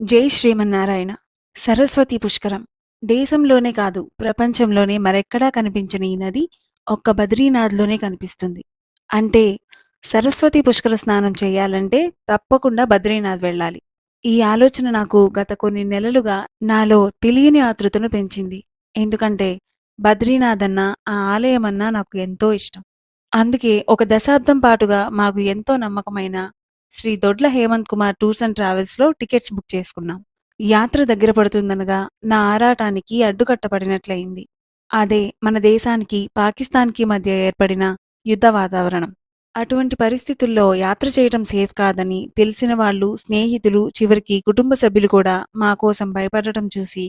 జై శ్రీమన్నారాయణ. సరస్వతి పుష్కరం. దేశంలోనే కాదు ప్రపంచంలోనే మరెక్కడా కనిపించని ఈ నది ఒక్క బద్రీనాథ్లోనే కనిపిస్తుంది. అంటే సరస్వతి పుష్కర స్నానం చేయాలంటే తప్పకుండా బద్రీనాథ్ వెళ్ళాలి. ఈ ఆలోచన నాకు గత కొన్ని నెలలుగా నాలో తెలియని ఆతృతను పెంచింది. ఎందుకంటే బద్రీనాథ్ అన్న ఆ ఆలయం అన్నా నాకు ఎంతో ఇష్టం. అందుకే ఒక దశాబ్దం పాటుగా మాకు ఎంతో నమ్మకమైన శ్రీ దొడ్ల హేమంత్ కుమార్ టూర్స్ అండ్ ట్రావెల్స్లో టికెట్స్ బుక్ చేసుకున్నాం. యాత్ర దగ్గర పడుతుందనగా నా ఆరాటానికి అడ్డుకట్టబడినట్లయింది. అదే మన దేశానికి పాకిస్తాన్కి మధ్య ఏర్పడిన యుద్ధ వాతావరణం. అటువంటి పరిస్థితుల్లో యాత్ర చేయటం సేఫ్ కాదని తెలిసిన వాళ్ళు స్నేహితులు చివరికి కుటుంబ సభ్యులు కూడా మా కోసం భయపడటం చూసి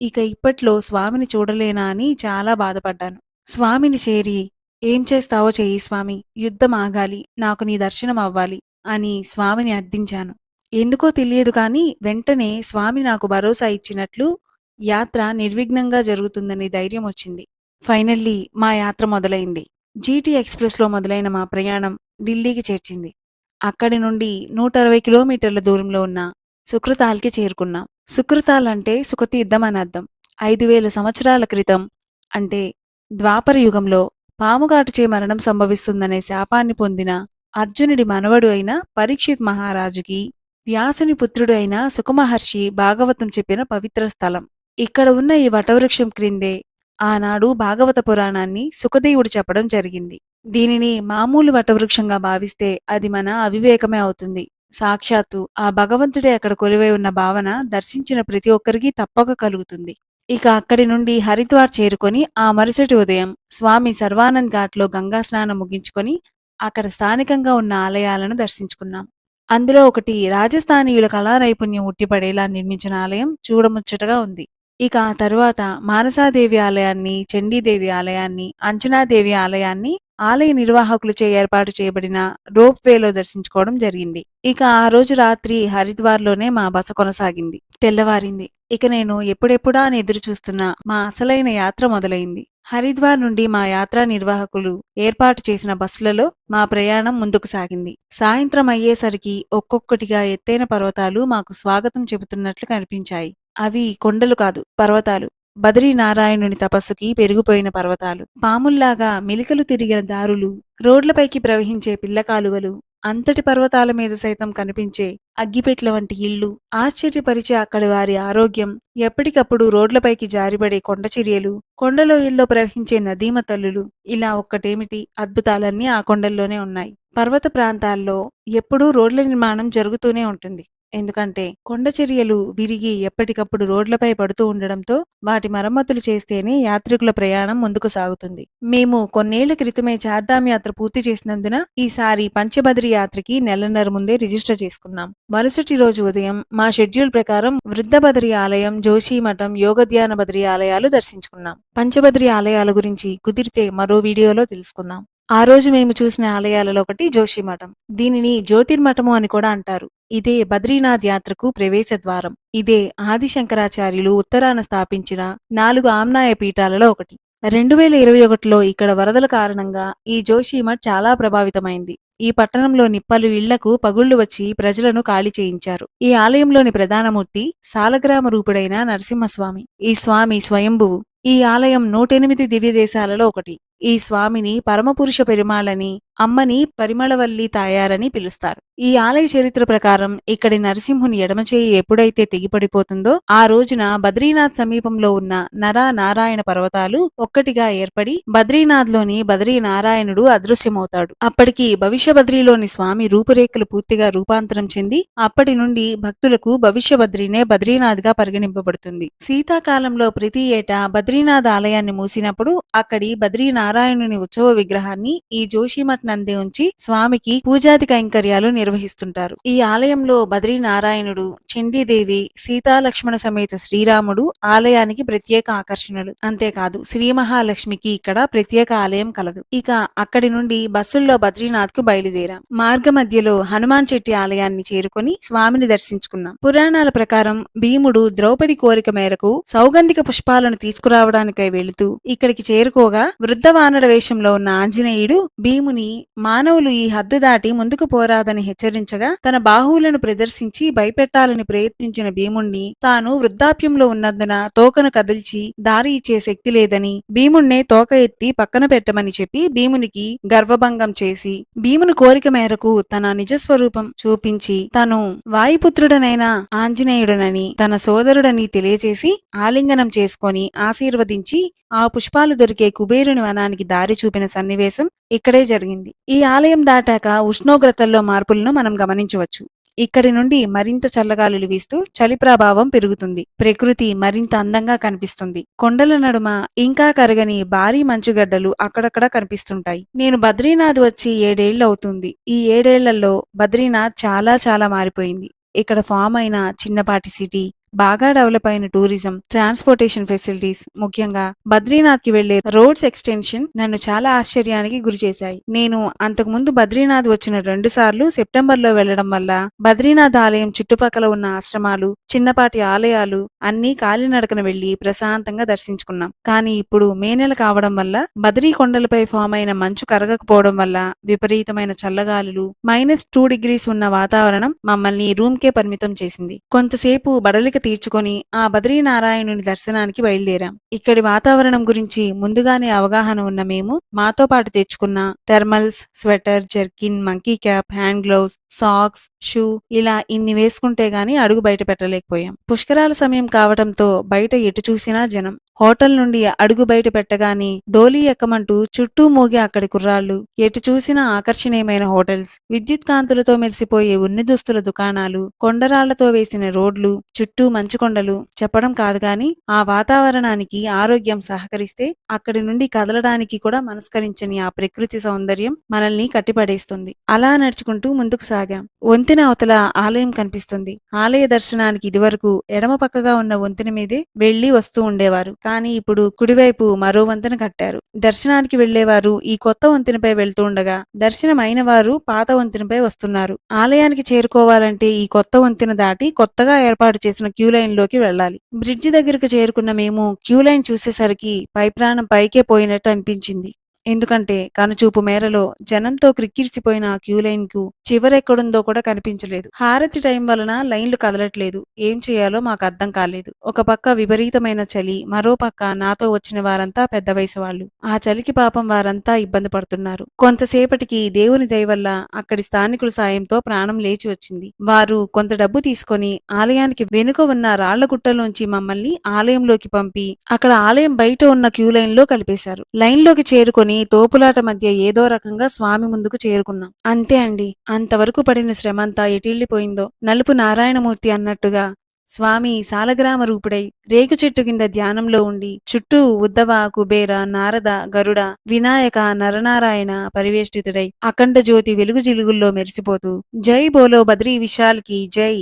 ఇక ఇప్పట్లో స్వామిని చూడలేనా అని చాలా బాధపడ్డాను. స్వామిని చేరి ఏం చేస్తావో చేయి స్వామి యుద్ధం ఆగాలి నాకు నీ దర్శనం అవ్వాలి అని స్వామిని అడ్డించాను. ఎందుకో తెలియదు కానీ వెంటనే స్వామి నాకు భరోసా ఇచ్చినట్లు యాత్ర నిర్విఘ్నంగా జరుగుతుందని ధైర్యం వచ్చింది. ఫైనల్లీ మా యాత్ర మొదలైంది. జీటీ ఎక్స్ప్రెస్లో మొదలైన మా ప్రయాణం ఢిల్లీకి చేర్చింది. అక్కడి నుండి నూట అరవై కిలోమీటర్ల దూరంలో ఉన్న సుకృతాల్కి చేరుకున్నాం. సుకృతాల్ అంటే సుఖతీర్థం అని అర్థం. ఐదు వేల సంవత్సరాల క్రితం అంటే ద్వాపర యుగంలో పాముగాటుచే మరణం సంభవిస్తుందనే శాపాన్ని పొందిన అర్జునుడి మనవడు అయిన పరీక్షిత్ మహారాజుకి వ్యాసుని పుత్రుడు అయిన సుఖమహర్షి భాగవతం చెప్పిన పవిత్ర స్థలం. ఇక్కడ ఉన్న ఈ వటవృక్షం క్రిందే ఆనాడు భాగవత పురాణాన్ని సుఖదేవుడు చెప్పడం జరిగింది. దీనిని మామూలు వటవృక్షంగా భావిస్తే అది మన అవివేకమే అవుతుంది. సాక్షాత్తు ఆ భగవంతుడే అక్కడ కొలివై ఉన్న భావన దర్శించిన ప్రతి ఒక్కరికి తప్పక కలుగుతుంది. ఇక అక్కడి నుండి హరిద్వార్ చేరుకొని ఆ మరుసటి ఉదయం స్వామి సర్వానంద్ ఘాట్లో గంగా స్నానం ముగించుకొని అక్కడ స్థానికంగా ఉన్న ఆలయాలను దర్శించుకున్నాం. అందులో ఒకటి రాజస్థానీయుల కళా నైపుణ్యం ఉట్టిపడేలా నిర్మించిన ఆలయం చూడముచ్చటగా ఉంది. ఇక ఆ తరువాత మానసాదేవి ఆలయాన్ని చండీదేవి ఆలయాన్ని అంచనాదేవి ఆలయాన్ని ఆలయ నిర్వాహకులచే ఏర్పాటు చేయబడిన రోప్ వేలో దర్శించుకోవడం జరిగింది. ఇక ఆ రోజు రాత్రి హరిద్వార్లోనే మా బస కొనసాగింది. తెల్లవారింది. ఇక నేను ఎప్పుడెప్పుడా అని ఎదురు చూస్తున్న మా అసలైన యాత్ర మొదలైంది. హరిద్వార్ నుండి మా యాత్రా నిర్వాహకులు ఏర్పాటు చేసిన బస్సులలో మా ప్రయాణం ముందుకు సాగింది. సాయంత్రం అయ్యేసరికి ఒక్కొక్కటిగా ఎత్తైన పర్వతాలు మాకు స్వాగతం చెబుతున్నట్లు కనిపించాయి. అవి కొండలు కాదు పర్వతాలు. బద్రీనారాయణుని తపస్సుకి పెరిగిపోయిన పర్వతాలు. పాముల్లాగా మెలికలు తిరిగిన దారులు రోడ్లపైకి ప్రవహించే పిల్ల కాలువలు అంతటి పర్వతాల మీద సైతం కనిపించే అగ్గిపెట్ల వంటి ఇళ్ళు ఆశ్చర్యపరిచే అక్కడి వారి ఆరోగ్యం ఎప్పటికప్పుడు రోడ్లపైకి జారిపడే కొండచిరియలు కొండలోయల్లో ప్రవహించే నదీమ తల్లులు. ఇలా ఒక్కటేమిటి? అద్భుతాలన్నీ ఆ కొండల్లోనే ఉన్నాయి. పర్వత ప్రాంతాల్లో ఎప్పుడూ రోడ్ల నిర్మాణం జరుగుతూనే ఉంటుంది. ఎందుకంటే కొండ చర్యలు విరిగి ఎప్పటికప్పుడు రోడ్లపై పడుతూ ఉండడంతో వాటి మరమ్మతులు చేస్తేనే యాత్రికుల ప్రయాణం ముందుకు సాగుతుంది. మేము కొన్నేళ్ళ క్రితమే చార్ధామ్ యాత్ర పూర్తి చేసినందున ఈసారి పంచబద్రి యాత్రకి నెలన్నర ముందే రిజిస్టర్ చేసుకున్నాం. మరుసటి రోజు ఉదయం మా షెడ్యూల్ ప్రకారం వృద్ధబద్రి ఆలయం జోషిమఠం యోగధ్యాన బద్రి ఆలయాలు దర్శించుకున్నాం. పంచబద్రి ఆలయాల గురించి కుదిరితే మరో వీడియోలో తెలుసుకుందాం. ఆ రోజు మేము చూసిన ఆలయాలలో ఒకటి జోషిమఠం దీనిని జ్యోతిర్మఠము అని కూడా అంటారు. ఇదే బద్రీనాథ్ యాత్రకు ప్రవేశ ద్వారం. ఇదే ఆదిశంకరాచార్యులు ఉత్తరాన స్థాపించిన నాలుగు ఆమ్నాయ పీఠాలలో ఒకటి. రెండు వేల ఇరవై ఒకటిలో ఇక్కడ వరదల కారణంగా ఈ జోషిమఠ్ చాలా ప్రభావితమైంది. ఈ పట్టణంలోని పలు ఇళ్ళకు పగుళ్ళు వచ్చి ప్రజలను ఖాళీ చేయించారు. ఈ ఆలయంలోని ప్రధానమూర్తి సాలగ్రామ రూపుడైన నరసింహస్వామి. ఈ స్వామి స్వయంభువు. ఈ ఆలయం నూటెనిమిది దివ్య దేశాలలో ఒకటి. ఈ స్వామిని పరమపురుష పెరుమాళని అమ్మని పరిమళవల్లి తాయారని పిలుస్తారు. ఈ ఆలయ చరిత్ర ప్రకారం ఇక్కడి నరసింహుని ఎడమచేయి ఎప్పుడైతే తెగిపడిపోతుందో ఆ రోజున బద్రీనాథ్ సమీపంలో ఉన్న నరా నారాయణ పర్వతాలు ఒక్కటిగా ఏర్పడి బద్రీనాథ్లోని బద్రీ నారాయణుడు అదృశ్యమవుతాడు. అప్పటికి భవిష్య బద్రీలోని స్వామి రూపురేఖలు పూర్తిగా రూపాంతరం చెంది అప్పటి నుండి భక్తులకు భవిష్య బద్రీనే బద్రీనాథ్గా పరిగణింపబడుతుంది. శీతాకాలంలో ప్రతి ఏటా బద్రీనాథ్ ఆలయాన్ని మూసినప్పుడు అక్కడి బద్రీ నారాయణుని ఉత్సవ విగ్రహాన్ని ఈ జోషిమఠ్ నంది ఉంచి స్వామికి పూజాది కైంకర్యాలు నిర్వహిస్తుంటారు. ఈ ఆలయంలో బద్రీ నారాయణుడు చండీదేవి సీతాలక్ష్మణ సమేత శ్రీరాముడు ఆలయానికి ప్రత్యేక ఆకర్షణలు. అంతేకాదు శ్రీ మహాలక్ష్మికి ఇక్కడ ప్రత్యేక ఆలయం కలదు. ఇక అక్కడి నుండి బస్సుల్లో బద్రీనాథ్కు బయలుదేరాం. మార్గ మధ్యలో హనుమాన్ చెట్టి ఆలయాన్ని చేరుకొని స్వామిని దర్శించుకున్నాం. పురాణాల ప్రకారం భీముడు ద్రౌపది కోరిక మేరకు సౌగంధిక పుష్పాలను తీసుకురావడానికై వెళుతూ ఇక్కడికి చేరుకోగా వృద్ధ వానర వేషంలో ఉన్న ఆంజనేయుడు భీముని మానవులు ఈ హద్దు దాటి ముందుకు పోరాదని హెచ్చరించగా తన బాహువులను ప్రదర్శించి భయపెట్టాలని ప్రయత్నించిన భీముణ్ణి తాను వృద్ధాప్యంలో ఉన్నందున తోకను కదిల్చి దారి ఇచ్చే శక్తి లేదని భీముణ్ణే తోక ఎత్తి పక్కన పెట్టమని చెప్పి భీమునికి గర్వభంగం చేసి భీముని కోరిక మేరకు తన నిజస్వరూపం చూపించి తను వాయుపుత్రుడనైన ఆంజనేయుడనని తన సోదరుడని తెలియజేసి ఆలింగనం చేసుకొని ఆశీర్వదించి ఆ పుష్పాలు దొరికే కుబేరుని వనానికి దారి చూపిన సన్నివేశం ఇక్కడే జరిగింది. ఈ ఆలయం దాటాక ఉష్ణోగ్రతల్లో మార్పులను మనం గమనించవచ్చు. ఇక్కడి నుండి మరింత చల్లగాలులు వీస్తూ చలి ప్రభావం పెరుగుతుంది. ప్రకృతి మరింత అందంగా కనిపిస్తుంది. కొండల నడుమ ఇంకా కరగని భారీ మంచుగడ్డలు అక్కడక్కడ కనిపిస్తుంటాయి. నేను బద్రీనాథ్ వచ్చి ఏడేళ్ళు అవుతుంది. ఈ ఏడేళ్ళలో బద్రీనాథ్ చాలా చాలా మారిపోయింది. ఇక్కడ ఫామ్ అయిన చిన్నపాటి సిటీ బాగా డెవలప్ అయిన టూరిజం ట్రాన్స్పోర్టేషన్ ఫెసిలిటీస్ ముఖ్యంగా బద్రీనాథ్కి వెళ్ళే రోడ్స్ ఎక్స్టెన్షన్ నన్ను చాలా ఆశ్చర్యానికి గురి చేశాయి. నేను అంతకు ముందు బద్రీనాథ్ వచ్చిన రెండు సార్లు సెప్టెంబర్లో వెళ్ళడం వల్ల బద్రీనాథ్ ఆలయం చుట్టుపక్కల ఉన్న ఆశ్రమాలు చిన్నపాటి ఆలయాలు అన్ని కాలినడకన వెళ్ళి ప్రశాంతంగా దర్శించుకున్నాం. కానీ ఇప్పుడు మే నెల కావడం వల్ల బద్రీ కొండలపై ఫామ్ అయిన మంచు కరగకపోవడం వల్ల విపరీతమైన చల్లగాలులు మైనస్ టూ డిగ్రీస్ ఉన్న వాతావరణం మమ్మల్ని రూమ్ కే పరిమితం చేసింది. కొంతసేపు బడలిక తీర్చుకొని ఆ బద్రీనారాయణుని దర్శనానికి బయలుదేరాం. ఇక్కడి వాతావరణం గురించి ముందుగానే అవగాహన ఉన్న మేము మాతో పాటు తెచ్చుకున్న thermals sweater jerkin monkey cap hand gloves socks shoe ఇలా ఇన్ని వేసుకుంటే గాని అడుగు బయట పెట్టలేకపోయాం. పుష్కరాల సమయం కావటంతో బయట ఎటు చూసినా జనం. హోటల్ నుండి అడుగు బయట పెట్టగానే డోలీ ఎక్కమంటూ చుట్టూ మోగి అక్కడి కుర్రాళ్ళు ఎటు చూసినా ఆకర్షణీయమైన హోటల్స్ విద్యుత్ కాంతులతో మెరిసిపోయే ఉన్ని దుస్తుల దుకాణాలు కొండరాళ్ళతో వేసిన రోడ్లు చుట్టూ మంచుకొండలు చెప్పడం కాదు గాని ఆ వాతావరణానికి ఆరోగ్యం సహకరిస్తే అక్కడి నుండి కదలడానికి కూడా మనస్కరించని ఆ ప్రకృతి సౌందర్యం మనల్ని కట్టిపడేస్తుంది. అలా నడుచుకుంటూ ముందుకు సాగాం. వంతెన అవతల ఆలయం కనిపిస్తుంది. ఆలయ దర్శనానికి ఇదివరకు ఎడమ పక్కగా ఉన్న వంతెన మీదే వెళ్ళి వస్తూ ఉండేవారు. కానీ ఇప్పుడు కుడివైపు మరో వంతెన కట్టారు. దర్శనానికి వెళ్ళేవారు ఈ కొత్త వంతెనపై వెళ్తూ ఉండగా దర్శనం అయిన వారు పాత వంతెనపై వస్తున్నారు. ఆలయానికి చేరుకోవాలంటే ఈ కొత్త వంతెన దాటి కొత్తగా ఏర్పాటు చేసిన క్యూ లైన్లోకి వెళ్ళాలి. బ్రిడ్జి దగ్గరకు చేరుకున్న మేము క్యూ లైన్ చూసేసరికి పై ప్రాణం పైకే పోయినట్టు అనిపించింది. ఎందుకంటే కనుచూపు మేరలో జనంతో క్రిక్కిరిసిపోయిన ఆ క్యూ లైన్కు చివరెక్కడుందో కూడా కనిపించలేదు. హారతి టైం వలన లైన్లు కదలట్లేదు. ఏం చేయాలో మాకు అర్థం కాలేదు. ఒక పక్క విపరీతమైన చలి మరో పక్క నాతో వచ్చిన వారంతా పెద్ద వయసు వాళ్ళు. ఆ చలికి పాపం వారంతా ఇబ్బంది పడుతున్నారు. కొంతసేపటికి దేవుని దయవల్ల అక్కడి స్థానికుల సాయంతో ప్రాణం లేచి వచ్చింది. వారు కొంత డబ్బు తీసుకొని ఆలయానికి వెనుక ఉన్న రాళ్ళ గుట్టలోంచి మమ్మల్ని ఆలయంలోకి పంపి అక్కడ ఆలయం బయట ఉన్న క్యూ లైన్లో కలిపేశారు. లైన్లోకి చేరుకొని తోపులాట మధ్య ఏదో రకంగా స్వామి ముందుకు చేరుకున్నాం. అంతే అండి. అంతవరకు పడిన శ్రమంతా ఎటిల్లిపోయిందో? నలుపు నారాయణమూర్తి అన్నట్టుగా స్వామి సాలగ్రామ రూపుడై రేగు చెట్టు కింద ధ్యానంలో ఉండి చుట్టూ ఉద్దవ కుబేర నారద గరుడ వినాయక నరనారాయణ పరివేష్టితుడై అఖండ జ్యోతి వెలుగు జిలుగుల్లో మెరిసిపోతూ జై బోలో బద్రీ విశాల్కి జై.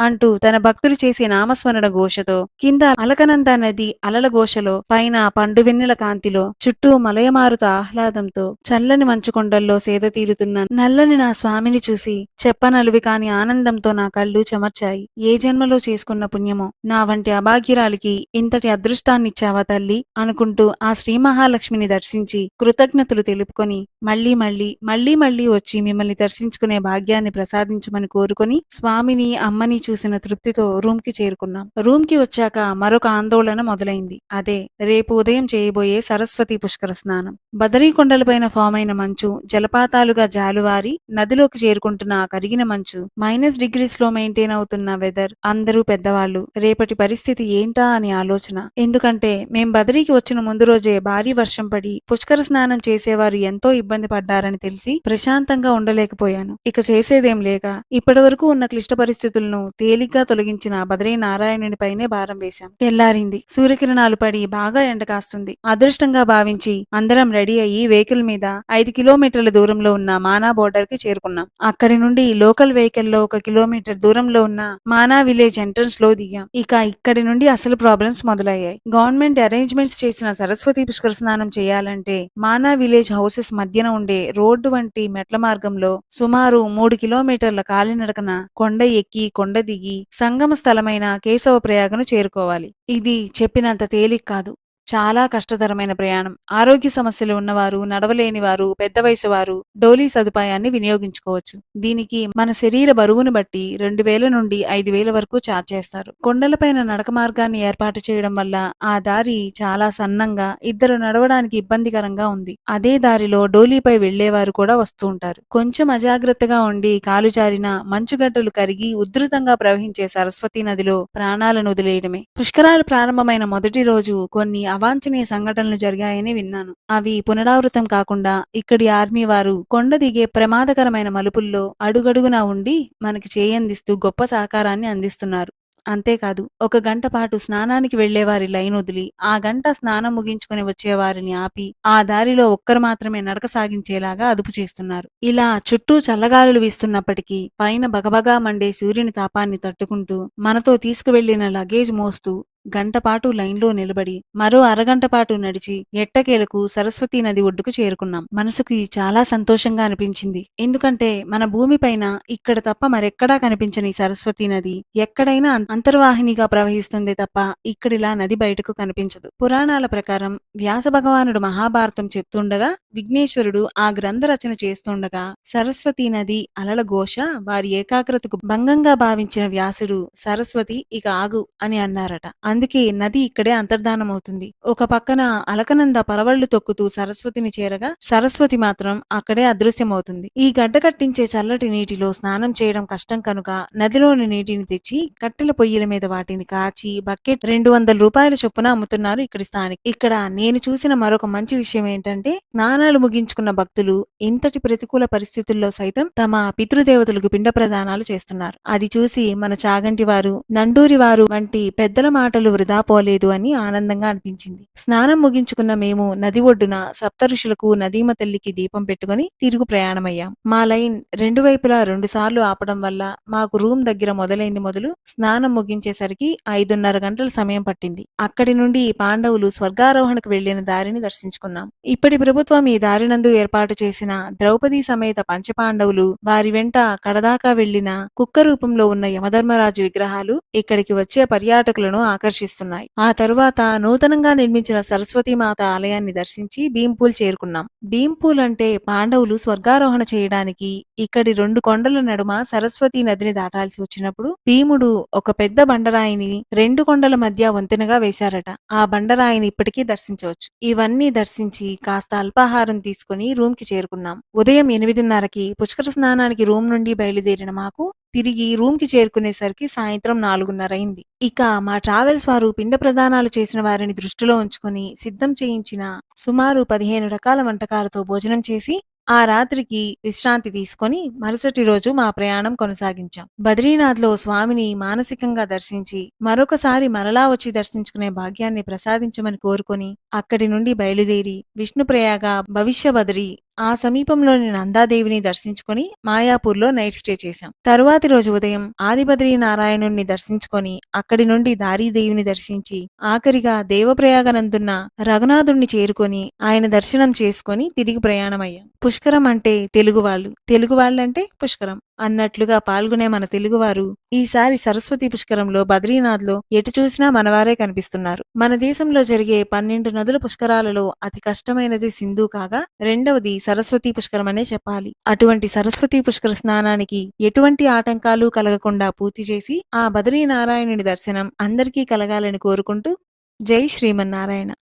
అంటూ తన భక్తులు చేసే నామస్మరణ ఘోషతో కింద అలకనంద నది అలల ఘోషలో పైన పండు వెన్నెల కాంతిలో చుట్టూ మలయమారుత ఆహ్లాదంతో చల్లని మంచుకొండల్లో సేద తీరుతున్న నల్లని నా స్వామిని చూసి చెప్పనలువి కాని ఆనందంతో నా కళ్ళు చెమర్చాయి. ఏ జన్మలో చేసుకున్న పుణ్యమో? నా వంటి అభాగ్యురాలికి ఇంతటి అదృష్టాన్నిచ్చావా తల్లి? అనుకుంటూ ఆ శ్రీ మహాలక్ష్మిని దర్శించి కృతజ్ఞతలు తెలుపుకొని మళ్ళీ మళ్ళీ మళ్ళీ మళ్ళీ వచ్చి మిమ్మల్ని దర్శించుకునే భాగ్యాన్ని ప్రసాదించమని కోరుకొని స్వామిని అమ్మని చూసిన తృప్తితో రూమ్కి చేరుకున్నాం. రూమ్కి వచ్చాక మరొక ఆందోళన మొదలైంది. అదే రేపు ఉదయం చేయబోయే సరస్వతి పుష్కర స్నానం. బదరీకొండలపైన ఫామ్ అయిన మంచు జలపాతాలుగా జాలువారి నదిలోకి చేరుకుంటున్న ఆ కరిగిన మంచు మైనస్ డిగ్రీస్లో మెయింటైన్ అవుతున్న వెదర్ అందరూ పెద్దవాళ్ళు. రేపటి పరిస్థితి ఏంటా అని ఆలోచన. ఎందుకంటే మేం బదరీకి వచ్చిన ముందు రోజే భారీ వర్షం పడి పుష్కర స్నానం చేసేవారు ఎంతో ఇబ్బంది పడ్డారని తెలిసి ప్రశాంతంగా ఉండలేకపోయాను. ఇక చేసేదేం లేక ఇప్పటివరకు ఉన్న క్లిష్ట పరిస్థితులను తేలిగ్గా తొలగించిన బద్రీ నారాయణునిపైనే భారం వేశాం తెల్లారింది. సూర్యకిరణాలు పడి బాగా ఎండ కాస్తుంది. అదృష్టంగా భావించి అందరం రెడీ అయ్యి వెహికల్ మీద ఐదు కిలోమీటర్ల దూరంలో ఉన్న మానా బోర్డర్కి చేరుకున్నాం. అక్కడి నుండి లోకల్ వెహికల్లో ఒక కిలోమీటర్ దూరంలో ఉన్న మానా విలేజ్ ఎంట్రన్స్లో దిగాం. ఇక ఇక్కడి నుండి అసలు ప్రాబ్లమ్స్ మొదలయ్యాయి. గవర్నమెంట్ అరేంజ్మెంట్స్ చేసిన సరస్వతి పుష్కర స్నానం చేయాలంటే మానా విలేజ్ హౌసెస్ మధ్యన ఉండే రోడ్డు వంటి మెట్ల మార్గంలో సుమారు మూడు కిలోమీటర్ల కాలినడకన కొండ ఎక్కి కొండ దిగి సంగమ స్థలమైన కేశవ ప్రయాగను చేరుకోవాలి. ఇది చెప్పినంత తేలిక కాదు. చాలా కష్టతరమైన ప్రయాణం. ఆరోగ్య సమస్యలు ఉన్నవారు నడవలేని వారు పెద్ద వయసు వారు డోలీ సదుపాయాన్ని వినియోగించుకోవచ్చు. దీనికి మన శరీర బరువును బట్టి రెండు వేల నుండి ఐదు వేల వరకు ఛార్జ్ చేస్తారు. కొండలపైన నడక మార్గాన్ని ఏర్పాటు చేయడం వల్ల ఆ దారి చాలా సన్నంగా ఇద్దరు నడవడానికి ఇబ్బందికరంగా ఉంది. అదే దారిలో డోలీపై వెళ్ళేవారు కూడా వస్తూ ఉంటారు. కొంచెం అజాగ్రత్తగా ఉండి కాలు జారిన మంచుగడ్డలు కరిగి ఉధృతంగా ప్రవహించే సరస్వతీ నదిలో ప్రాణాలను వదిలేయడమే. పుష్కరాలు ప్రారంభమైన మొదటి రోజు కొన్ని అవాంఛనీయ సంఘటనలు జరిగాయని విన్నాను. అవి పునరావృతం కాకుండా ఇక్కడి ఆర్మీ వారు కొండ దిగే ప్రమాదకరమైన మలుపుల్లో అడుగడుగునా ఉండి మనకి చేయందిస్తూ గొప్ప సహకారాన్ని అందిస్తున్నారు. అంతేకాదు ఒక గంట పాటు స్నానానికి వెళ్ళేవారి లైన్ వదిలి ఆ గంట స్నానం ముగించుకుని వచ్చేవారిని ఆపి ఆ దారిలో ఒక్కరు మాత్రమే నడక సాగించేలాగా అదుపు చేస్తున్నారు. ఇలా చుట్టూ చల్లగాలులు వీస్తున్నప్పటికీ పైన బగబగా మండే సూర్యుని తాపాన్ని తట్టుకుంటూ మనతో తీసుకువెళ్ళిన లగేజ్ మోస్తూ గంటపాటు లైన్లో నిలబడి మరో అరగంట పాటు నడిచి ఎట్టకేలకు సరస్వతీ నది ఒడ్డుకు చేరుకున్నాం. మనసుకి చాలా సంతోషంగా అనిపించింది. ఎందుకంటే మన భూమిపైన ఇక్కడ తప్ప మరెక్కడా కనిపించని సరస్వతీ నది ఎక్కడైనా అంతర్వాహినిగా ప్రవహిస్తుంది తప్ప ఇక్కడిలా నది బయటకు కనిపించదు. పురాణాల ప్రకారం వ్యాస భగవానుడు మహాభారతం చెప్తుండగా విఘ్నేశ్వరుడు ఆ గ్రంథ రచన చేస్తుండగా సరస్వతీ నది అలల ఘోష వారి ఏకాగ్రతకు భంగంగా భావించిన వ్యాసుడు సరస్వతి ఇక ఆగు అని అన్నారట. అందుకే నది ఇక్కడే అంతర్ధానమవుతుంది. ఒక పక్కన అలకనంద పరవళ్ళు తొక్కుతూ సరస్వతిని చేరగా సరస్వతి మాత్రం అక్కడే అదృశ్యమవుతుంది. ఈ గడ్డ కట్టించే చల్లటి నీటిలో స్నానం చేయడం కష్టం కనుక నదిలోని నీటిని తెచ్చి కట్టెల పొయ్యిల మీద వాటిని కాచి బకెట్ రెండు వందల రూపాయల చొప్పున అమ్ముతున్నారు ఇక్కడి స్థానిక. ఇక్కడ నేను చూసిన మరొక మంచి విషయం ఏంటంటే స్నానాలు ముగించుకున్న భక్తులు ఇంతటి ప్రతికూల పరిస్థితుల్లో సైతం తమ పితృదేవతలకు పిండ ప్రదానాలు చేస్తున్నారు. అది చూసి మన చాగంటి వారు నండూరి వారు వంటి పెద్దల మాటలు వృధా పోలేదు అని ఆనందంగా అనిపించింది. స్నానం ముగించుకున్న మేము నది ఒడ్డున సప్త ఋషులకు నదీమ తల్లికి దీపం పెట్టుకుని తిరుగు ప్రయాణమయ్యాం. మా లైన్ రెండు వైపులా రెండు సార్లు ఆపడం వల్ల మాకు రూమ్ దగ్గర మొదలైంది మొదలు స్నానం ముగించేసరికి ఐదున్నర గంటల సమయం పట్టింది. అక్కడి నుండి పాండవులు స్వర్గారోహణకు వెళ్ళిన దారిని దర్శించుకున్నాం. ఇప్పటి ప్రభుత్వం ఈ దారినందు ఏర్పాటు చేసిన ద్రౌపది సమేత పంచపాండవులు వారి వెంట కడదాకా వెళ్ళిన కుక్క రూపంలో ఉన్న యమధర్మరాజు విగ్రహాలు ఇక్కడికి వచ్చే పర్యాటకులను ఆకర్షిస్తున్నాయి. ఆ తరువాత నూతనంగా నిర్మించిన సరస్వతి మాత ఆలయాన్ని దర్శించి భీంపూల్ చేరుకున్నాం. భీంపూల్ అంటే పాండవులు స్వర్గారోహణ చేయడానికి ఇక్కడి రెండు కొండల నడుమ సరస్వతి నదిని దాటాల్సి వచ్చినప్పుడు భీముడు ఒక పెద్ద బండరాయిని రెండు కొండల మధ్య వంతెనగా వేశారట. ఆ బండరాయిని ఇప్పటికీ దర్శించవచ్చు. ఇవన్నీ దర్శించి కాస్త అల్పాహారం తీసుకుని రూమ్కి చేరుకున్నాం. ఉదయం ఎనిమిదిన్నరకి పుష్కర స్నానానికి రూమ్ నుండి బయలుదేరిన మాకు తిరిగి రూమ్కి చేరుకునేసరికి సాయంత్రం నాలుగున్నర అయింది ఇక మా ట్రావెల్స్ వారు పిండ ప్రదానాలు చేసిన వారిని దృష్టిలో ఉంచుకొని సిద్ధం చేయించిన సుమారు పదిహేను రకాల వంటకాలతో భోజనం చేసి ఆ రాత్రికి విశ్రాంతి తీసుకొని మరుసటి రోజు మా ప్రయాణం కొనసాగించాం. బద్రీనాథ్లో స్వామిని మానసికంగా దర్శించి మరొకసారి మరలా వచ్చి దర్శించుకునే భాగ్యాన్ని ప్రసాదించమని కోరుకొని అక్కడి నుండి బయలుదేరి విష్ణుప్రయాగ భవిష్య బద్రి ఆ సమీపంలోని నందాదేవిని దర్శించుకొని మాయాపూర్లో నైట్ స్టే చేశాం. తరువాతి రోజు ఉదయం ఆదిబద్రీ నారాయణుణ్ణి దర్శించుకొని అక్కడి నుండి దారీదేవిని దర్శించి ఆఖరిగా దేవప్రయాగనందున్న రఘునాథుణ్ణి చేరుకొని ఆయన దర్శనం చేసుకొని తిరిగి ప్రయాణమయ్యాం. పుష్కరం అంటే తెలుగు వాళ్ళు. తెలుగు వాళ్ళంటే పుష్కరం. అన్నట్లుగా పాల్గొనే మన తెలుగువారు ఈసారి సరస్వతి పుష్కరంలో బద్రీనాథ్లో ఎటు చూసినా మనవారే కనిపిస్తున్నారు. మన దేశంలో జరిగే పన్నెండు నదుల పుష్కరాలలో అతి కష్టమైనది సింధు కాగా రెండవది సరస్వతి పుష్కరం అనే చెప్పాలి. అటువంటి సరస్వతి పుష్కర స్నానానికి ఎటువంటి ఆటంకాలు కలగకుండా పూర్తి చేసి ఆ బద్రీనారాయణుని దర్శనం అందరికీ కలగాలని కోరుకుంటూ జై శ్రీమన్నారాయణ.